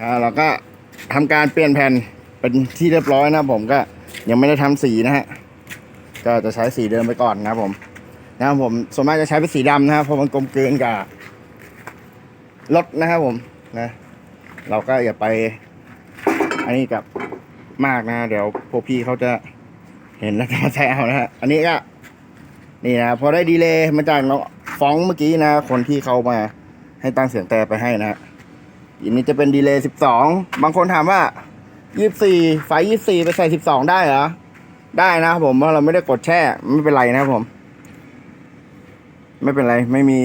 ครับเราก็ทำการเปลี่ยนแผ่นเป็นที่เรียบร้อยนะผมก็ยังไม่ได้ทำสีนะฮะก็จะใช้สีเดิมไปก่อนนะผมนะครับผมส่วนมากจะใช้เป็นสีดำนะครับเพราะมันกลมกลืนกับรถนะครับผมนะ เราก็อย่าไป อันนี้กับมากนะ เดี๋ยวพวกพี่เขาจะเห็นแล้วจะมาใช้เอานะฮะอันนี้ก็นี่นะพอได้ดีเลยมาจากน้องฟ้องเมื่อกี้นะ คนที่เขามาให้ตั้งเสียงแต่ไปให้นะฮะ อันนี้จะเป็นดีเลย์สิบสองบางคนถามว่ายี่สี่ไฟยี่สี่ไปใส่สิบสองได้เหรอ ได้นะครับผมเพราะเราไม่ได้กดแช่ไม่เป็นไรนะครับผม ไม่เป็นไรไม่มี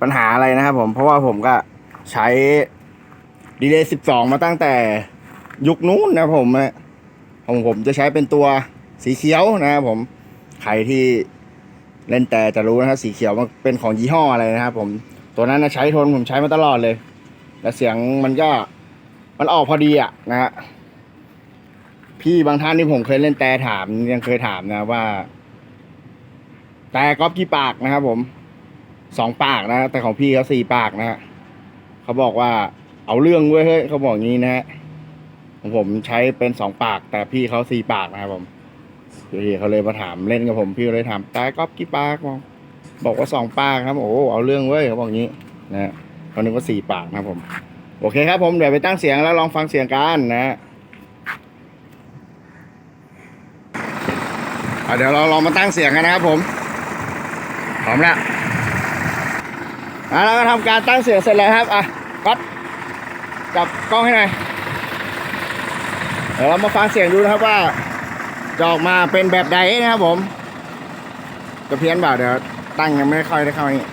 ปัญหาอะไรนะครับผม เพราะว่าผมก็ใช้ดีเลย์สิบสองมาตั้งแต่ยุคนู้นนะผมนะของผมจะใช้เป็นตัวสีเขียวนะครับผม ใครที่เล่นแต่จะรู้นะครับสีเขียวมันเป็นของยี่ห้ออะไรนะครับผมตัวนั้นนะใช้ทนผมใช้มาตลอดเลย แล้วเสียงมันก็มันออกพอดีอะนะฮะพี่บางท่านที่ผมเคยเล่นแต่ถามยังเคยถามนะว่า แต่ก๊อปกี่ปากนะครับผมสองปากนะ แต่ของพี่เขาสี่ปากนะฮะเขาบอกว่าเอาเรื่องเว้ยเฮ้ยเขาบอกงี้นะฮะของผมใช้เป็นสองปาก แต่พี่เขาสี่ปากนะครับผมพี่เขาเลยมาถามเล่นกับผมพี่เลยถามแต่ก๊อปกี่ปากบอกบอกว่าสองปากครับ โอ้เอาเรื่องเว้ยเขาบอกงี้นะฮะ เขานึกว่าสี่ปากนะครับผม โอเคครับผมเดี๋ยวไปตั้งเสียงแล้วลองฟังเสียงกันนะฮะอะเดี๋ยวเราลองมาตั้งเสียงกันนะครับผมพร้อมแล้วอะแล้วก็ทำการตั้งเสียงเสร็จแล้วครับอะก๊อตจับกล้องให้หน่อยเดี๋ยวเรามาฟังเสียงดูนะครับว่าจะออกมาเป็นแบบใดนะครับผม จะเพี้ยนเปล่าเดี๋ยวตั้งยังไม่ค่อยได้เข้านี่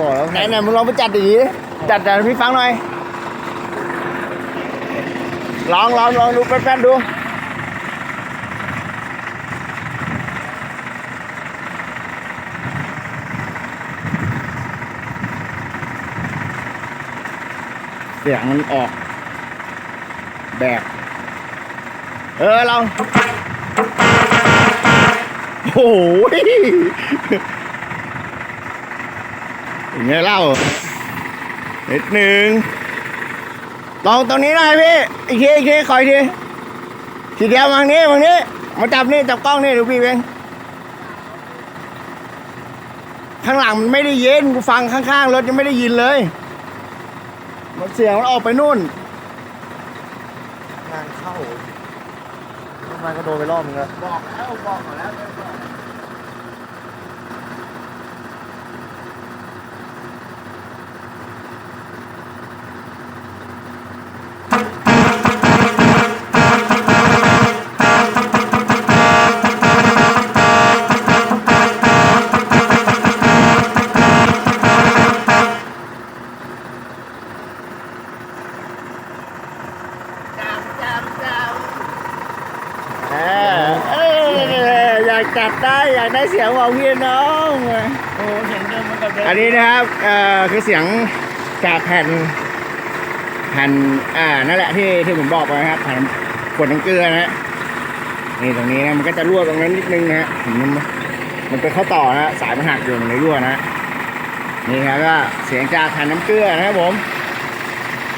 บอกแล้วไหนไหนมึงล ลองลองลองดูแป๊บๆดูเสียงมันออกแบบ เออลองโอ้โหอย่างเงี้ยเล่านิดหนึ่ง ลองตรงนี้หน่อยพี่ อีกทีอีกทีขออีกทีทีเดียวมางนี้มางนี้ มาจับนี่จับกล้องนี่ดูพี่เองข้างหลังมันไม่ได้ยินกูฟังข้างๆรถยังไม่ได้ยินเลยมันเสียงมันออกไปนู่น งานเข้าทำไมก็โดนไปรอบนึงแล้วบอกแล้วบอกเขาแล้ว จัดได้อยากได้เสียงของพี่น้องโอ้เสียงเดิมมันกับเดิมอันนี้นะครับเอ่อคือเสียงจากแผ่นแผ่นอ่านั่นแหละที่ที่ผมบอกไปนะครับแผ่นขวดน้ำเกลือนะฮะนี่ตรงนี้นะมันก็จะรั่วตรงนั้นนิดนึงนะฮะเห็นมันมันเป็นข้อต่อนะฮะสายมันหักอยู่มันเลยรั่วนะนี่ครับก็เสียงจากแผ่นน้ำเกลือนะครับผม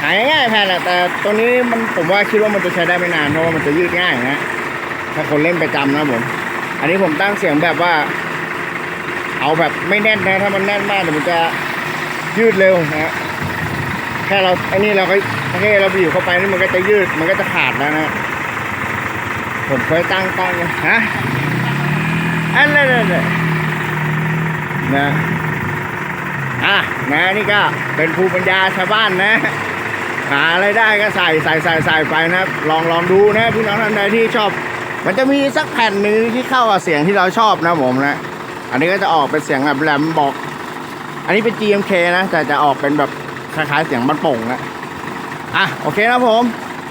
หายง่ายแผ่นแหละแต่ตัวนี้มันผมว่าคิดว่ามันจะใช้ได้ไม่นานเพราะว่ามันจะยืดง่ายนะถ้าคนเล่นประจำนะผม อันนี้ผมตั้งเสียงแบบว่า เอาแบบไม่แน่นนะ ถ้ามันแน่นมากเดี๋ยวมันจะยืดเร็วนะฮะแค่เราไอ้นี่เราก็แค่เราบีบเข้าไปนี่มันก็จะยืดมันก็จะขาดแล้วนะผมเคยตั้งตั้งฮะอันนั้นนั่นนะอะนะนี่ก็เป็นภูมิปัญญาชาวบ้านนะหาอะไรได้ก็ใส่ใส่ใส่ใส่ไปนะครับลองลองดูนะพี่น้องท่านใดที่ชอบ มันจะมีสักแผ่นหนึ่งที่เข้ากับเสียงที่เราชอบนะผมนะ อันนี้ก็จะออกเป็นเสียงแบบแหลมบอก อันนี้เป็น GMK นะแต่จะออกเป็นแบบคล้ายๆเสียงบันโป่งนะอะโอเคนะครับผม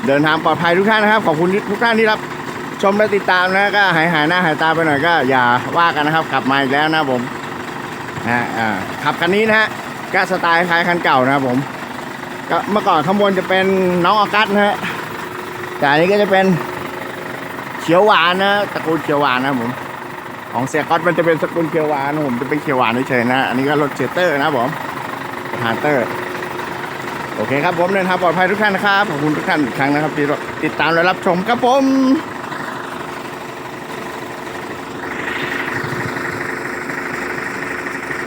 เดินทางปลอดภัยทุกท่านนะครับ ขอบคุณทุกท่านที่รับชมและติดตามนะก็หายหายหน้าหายตาไปหน่อยก็อย่าว่ากันนะครับ กลับมาอีกแล้วนะผมนะฮะอ่าขับคันนี้นะฮะก็สไตล์คล้ายคันเก่านะครับผมก็เมื่อก่อนข้างบนจะเป็นน้องออกัสนะฮะแต่อันนี้ก็จะเป็น เขียวหวานนะตระกูลเขียวหวานนะผม ของเสียก๊อตมันจะเป็นสกุลเขียวหวานนะผมจะเป็นเขียวหวานเฉยๆนะ อันนี้ก็รถเชเตอร์นะผมฮาร์เตอร์ โอเคครับผมเดินทางปลอดภัยทุกท่านนะครับ ขอบคุณทุกท่านอีกครั้งนะครับที่ติดตามและรับชมครับผม